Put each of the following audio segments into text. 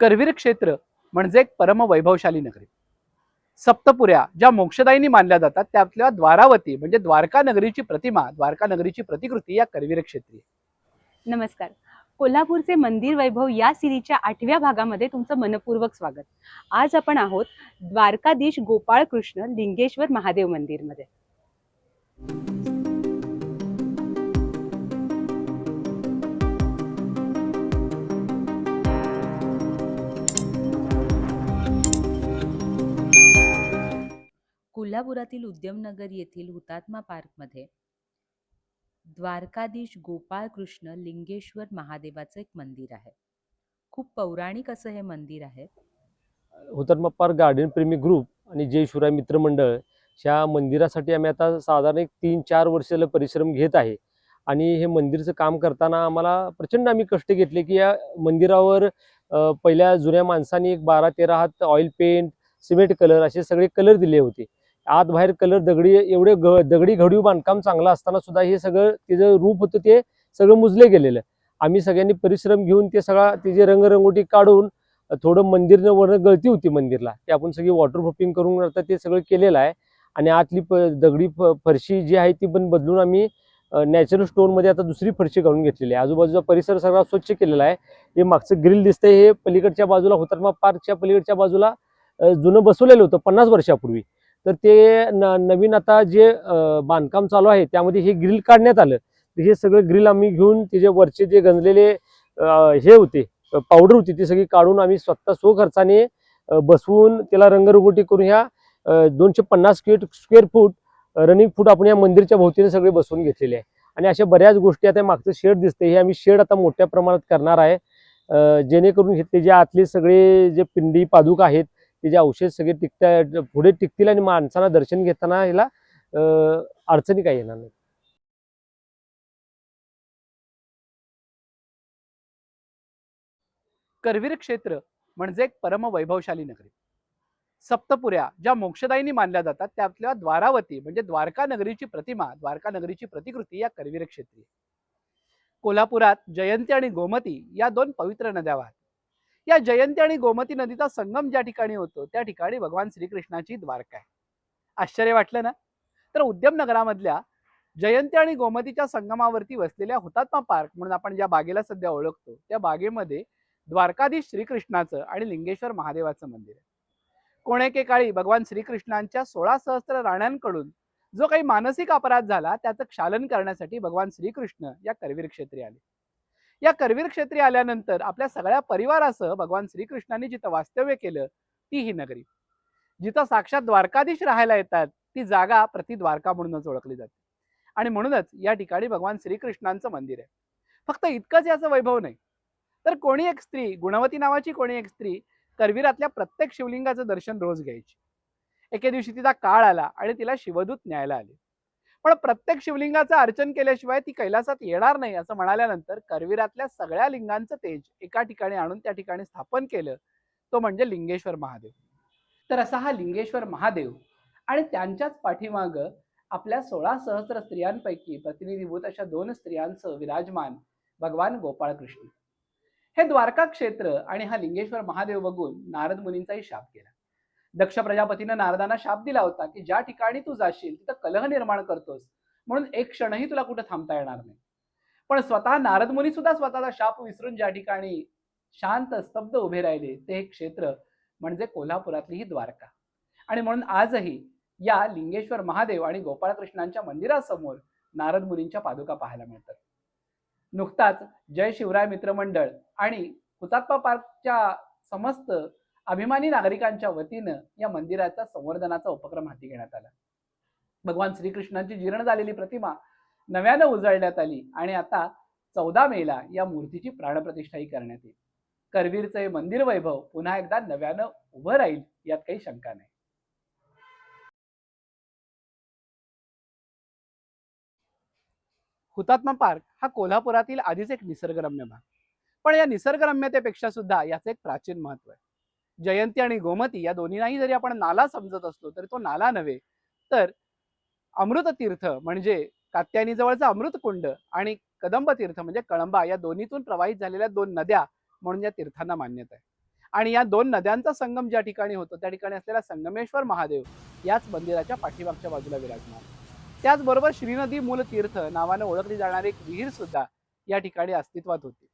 करवीर क्षेत्र म्हणजे एक परमवैभवशाली नगरी. सप्तपुऱ्या ज्या मोक्षदायीनी मानल्या जातात त्यातल्या द्वारावती म्हणजे द्वारका नगरीची प्रतिमा द्वारका नगरीची प्रतिकृती या करवीर क्षेत्री. नमस्कार. कोल्हापूरचे मंदिर वैभव या सिरीजच्या आठव्या भागामध्ये तुमचं मनपूर्वक स्वागत. आज आपण आहोत द्वारकाधीश गोपाळ कृष्ण लिंगेश्वर महादेव मंदिरमध्ये. कोल्हापुरातील उद्यमनगर येथील हुतात्मा पार्कमध्ये द्वारकाधीश गोपाळ कृष्ण लिंगेश्वर महादेवाचं एक मंदिर आहे. खूप पौराणिक असं हे मंदिर आहे. हुतात्मा पार्क गार्डन प्रेमी ग्रुप आणि जय शिवराय मित्रमंडळ ह्या मंदिरासाठी आम्ही आता साधारण एक तीन चार वर्ष परिश्रम घेत आहे. आणि हे मंदिरचं काम करताना आम्हाला प्रचंड आम्ही कष्ट घेतले की या मंदिरावर पहिल्या जुन्या माणसांनी एक बारा तेरा हात ऑइल पेंट सिमेंट कलर असे सगळे कलर दिले होते. आत बाहेर कलर दगडी एवढे ग दगडी घडीव बांधकाम चांगलं असताना सुद्धा हे सगळं तिचं रूप होतं ते सगळं मुजले गेलेलं. आम्ही सगळ्यांनी परिश्रम घेऊन ते सगळा तिची रंगरंगोटी काढून थोडं मंदिर वरनं गळती होती मंदिरला. ते आपण सगळी वॉटरप्रूफिंग करून आता ते सगळं केलेलं आहे. आणि आतली प दगडी फ- फरशी जी आहे ती पण बदलून आम्ही नॅचरल स्टोनमध्ये आता दुसरी फरशी घालून घेतलेली आहे. आजूबाजूचा परिसर सगळा स्वच्छ केलेला आहे. हे मागचं ग्रिल दिसतंय. हे पलीकडच्या बाजूला हुतात्मा पार्कच्या पलीकडच्या बाजूला जुनं बसवलेलं होतं पन्नास वर्षापूर्वी. तर ते न नवीन आता जे बांधकाम चालू आहे त्यामध्ये हे ग्रिल काढण्यात आलं. हे सगळं ग्रिल आम्ही घेऊन तिचे वरचे जे गंजलेले हे होते पावडर होती ती सगळी काढून आम्ही स्वतः स्वखर्चाने बसवून त्याला रंगरंगोटी करून ह्या दोनशे पन्नास square square foot running foot आपण या मंदिरच्या भोवतीने सगळे बसवून घेतलेले आहे. आणि अशा बऱ्याच गोष्टी आता मागचं शेड दिसते हे आम्ही शेड आता मोठ्या प्रमाणात करणार आहे. जेणेकरून हे जे आतले सगळे जे पिंडी पादुक आहेत ते जे औषध सगळे टिकता पुढे टिकतील आणि माणसांना दर्शन घेताना याला अडचणी काही येणार नाही करवीर क्षेत्र म्हणजे एक परमवैभवशाली नगरी. सप्तपुऱ्या ज्या मोक्षदायीनी मानल्या जातात त्यातल्या द्वारावती म्हणजे द्वारका नगरीची प्रतिमा द्वारका नगरीची प्रतिकृती या करवीर क्षेत्री. कोल्हापुरात जयंती आणि गोमती या दोन पवित्र नद्या वाहतात. या जयंती आणि गोमती नदीचा संगम ज्या ठिकाणी होतो त्या ठिकाणी भगवान श्रीकृष्णाची द्वारका आहे. आश्चर्य वाटलं ना? तर उद्यमनगरामधल्या जयंती आणि गोमतीच्या संगमावरती वसलेल्या हुतात्मा पार्क म्हणून आपण ज्या बागेला सध्या ओळखतो त्या बागेमध्ये द्वारकाधीश श्रीकृष्णाचं आणि लिंगेश्वर महादेवाचं मंदिर आहे. कोणेके काळी भगवान श्रीकृष्णांच्या सोळा सहस्त्र राण्यांकडून जो काही मानसिक अपराध झाला त्याचं क्षालन करण्यासाठी भगवान श्रीकृष्ण या करवीर क्षेत्री आले. या करवीर क्षेत्री आल्यानंतर आपल्या सगळ्या परिवारासह भगवान श्रीकृष्णांनी जिथं वास्तव्य केलं ती ही नगरी. जिथं साक्षात द्वारकाधीश राहायला येतात ती जागा प्रतिद्वारका म्हणूनच ओळखली जाते. आणि म्हणूनच या ठिकाणी भगवान श्रीकृष्णांचं मंदिर आहे. फक्त इतकंच याचं वैभव नाही. तर कोणी एक स्त्री गुणवती नावाची कोणी एक स्त्री करवीरातल्या प्रत्येक शिवलिंगाचं दर्शन रोज घ्यायची. एके दिवशी तिचा काळ आला आणि तिला शिवदूत न्यायला आले. पण प्रत्येक शिवलिंगाचं अर्चन केल्याशिवाय ती कैलासात येणार नाही असं म्हणाल्यानंतर करवीरातल्या सगळ्या लिंगांचं तेज एका ठिकाणी आणून त्या ठिकाणी स्थापन केलं. तो म्हणजे लिंगेश्वर महादेव. तर असा हा लिंगेश्वर महादेव आणि त्यांच्याच पाठीमाग आपल्या सोळा सहस्र स्त्रियांपैकी प्रतिनिधीभूत अशा दोन स्त्रियांचं विराजमान भगवान गोपाळकृष्ण. हे द्वारका क्षेत्र आणि हा लिंगेश्वर महादेव बघून नारद मुनींचाही शाप केला दक्ष प्रजापतीनं नारदांना शाप दिला होता की ज्या ठिकाणी तू जाशील तिथं कलह निर्माण करतोस. म्हणून एक क्षणही तुला कुठं थांबता येणार नाही. पण स्वतः नारद मुनी सुद्धा स्वतःचा शाप विसरून ज्या ठिकाणी शांत स्तब्ध उभे राहिले ते हे क्षेत्र म्हणजे कोल्हापुरातली ही द्वारका. आणि म्हणून आजही या लिंगेश्वर महादेव आणि गोपाळकृष्णांच्या मंदिरासमोर नारद मुनींच्या पादुका पाहायला मिळतात. नुकताच जय शिवराय मित्रमंडळ आणि हुतात्मा पार्कच्या समस्त अभिमानी नागरिकांच्या वतीनं या मंदिराचा संवर्धनाचा उपक्रम हाती घेण्यात आला. भगवान श्रीकृष्णांची जीर्ण झालेली प्रतिमा नव्यानं उजळण्यात आली आणि आता चौदा मेला या मूर्तीची प्राणप्रतिष्ठाही करण्यात येईल. करवीरचं हे मंदिर वैभव पुन्हा एकदा नव्यानं उभं राहील यात काही शंका नाही. हुतात्मा पार्क हा कोल्हापुरातील आधीच एक निसर्गरम्य भाग. पण या निसर्गरम्यतेपेक्षा सुद्धा याचं एक प्राचीन महत्त्व आहे. जयंती आणि गोमती या दोन्हीलाही जरी आपण नाला समजत असलो तरी तो नाला नव्हे. तर अमृत तीर्थ म्हणजे कात्यायनी जवळचा अमृतकुंड आणि कदंब तीर्थ म्हणजे कळंबा या दोन्हीतून प्रवाहित झालेल्या दोन नद्या म्हणून या तीर्थांना मान्यता आहे. आणि या दोन नद्यांचा संगम ज्या ठिकाणी होतो त्या ठिकाणी असलेला संगमेश्वर महादेव याच मंदिराच्या पाठीमागच्या बाजूला विराजमान त्याचबरोबर श्रीनदी मूल तीर्थ नावानं ओळखली जाणारी एक विहीर सुद्धा या ठिकाणी अस्तित्वात होती.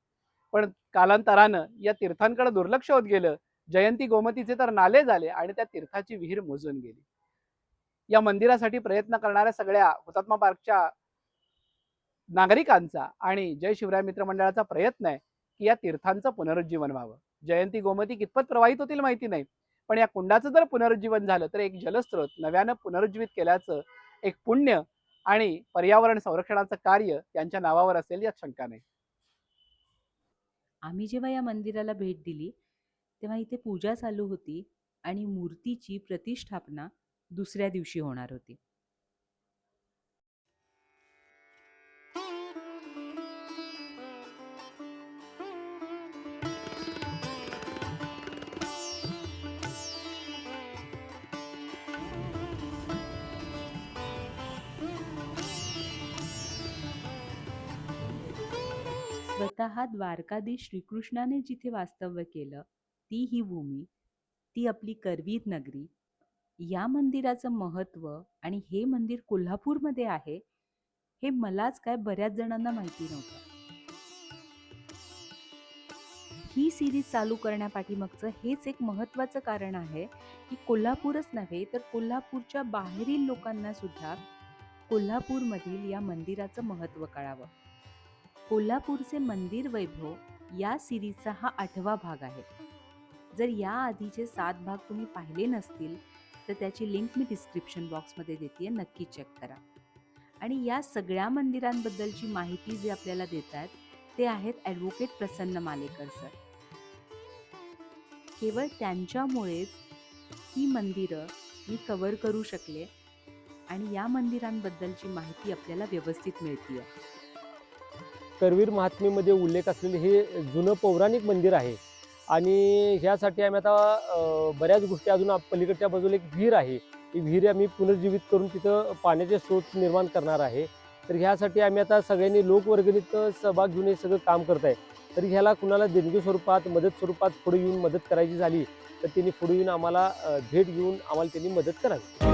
पण कालांतरानं या तीर्थांकडे दुर्लक्ष होत गेलं जयंती गोमतीचे तर नाले झाले आणि त्या तीर्थाची विहीर मोजून गेली. या मंदिरासाठी प्रयत्न करणाऱ्या सगळ्या हुतात्मा पार्कच्या नागरिकांचा आणि जय शिवराय मित्र मंडळाचा प्रयत्न आहे की या तीर्थांचं पुनरुज्जीवन व्हावं. जयंती गोमती कितपत प्रवाहित होतील माहिती नाही पण या कुंडाचं जर पुनरुज्जीवन झालं तर एक जलस्रोत नव्यानं पुनरुज्जीवित केल्याचं एक पुण्य आणि पर्यावरण संरक्षणाचं कार्य त्यांच्या नावावर असेल यात शंका नाही. आम्ही जेव्हा या मंदिराला भेट दिली तेव्हा इथे पूजा चालू होती आणि मूर्तीची प्रतिष्ठापना दुसऱ्या दिवशी होणार होती. स्वतः द्वारकाधीश श्रीकृष्णाने जिथे वास्तव्य केलं ती ही भूमी ती आपली करवीर नगरी या मंदिराचं महत्त्व आणि हे मंदिर कोल्हापूरमध्ये आहे हे मलाच काय बऱ्याच जणांना माहिती नव्हतं. ही सिरीज चालू करण्यापाठीमागचं हेच एक महत्त्वाचं कारण आहे की कोल्हापूरच नव्हे तर कोल्हापूरच्या बाहेरील लोकांना सुद्धा कोल्हापूरमधील या मंदिराचं महत्त्व कळावं. कोल्हापूरचे मंदिर वैभव या सिरीजचा हा आठवा भाग आहे. जर या आधीचे सात भाग तुम्ही पाहिले नसतील तर त्याची लिंक मी डिस्क्रिप्शन बॉक्समध्ये देते नक्की चेक करा. आणि या सगळ्या मंदिरांबद्दलची माहिती जे आपल्याला देत आहेत ते आहेत ॲडव्होकेट प्रसन्न मालेकर सर. केवळ त्यांच्यामुळेच ही मंदिरं मी कवर करू शकले आणि या मंदिरांबद्दलची माहिती आपल्याला व्यवस्थित मिळते करवीर महात्मेमध्ये उल्लेख असलेले हे जुनं पौराणिक मंदिर आहे. आणि ह्यासाठी आम्ही आता बऱ्याच गोष्टी अजून पलीकडच्या बाजूला एक विहीर आहे. ही विहीर आम्ही पुनर्जीवित करून तिथं पाण्याचे स्रोत निर्माण करणार आहे. तर ह्यासाठी आम्ही आता सगळ्यांनी लोकवर्गणीत सहभाग घेऊन हे सगळं काम करत आहे तर ह्याला कुणाला देणगी स्वरूपात मदत स्वरूपात पुढे येऊन मदत करायची झाली तर त्यांनी पुढे येऊन आम्हाला भेट घेऊन आम्हाला त्यांनी मदत करावी.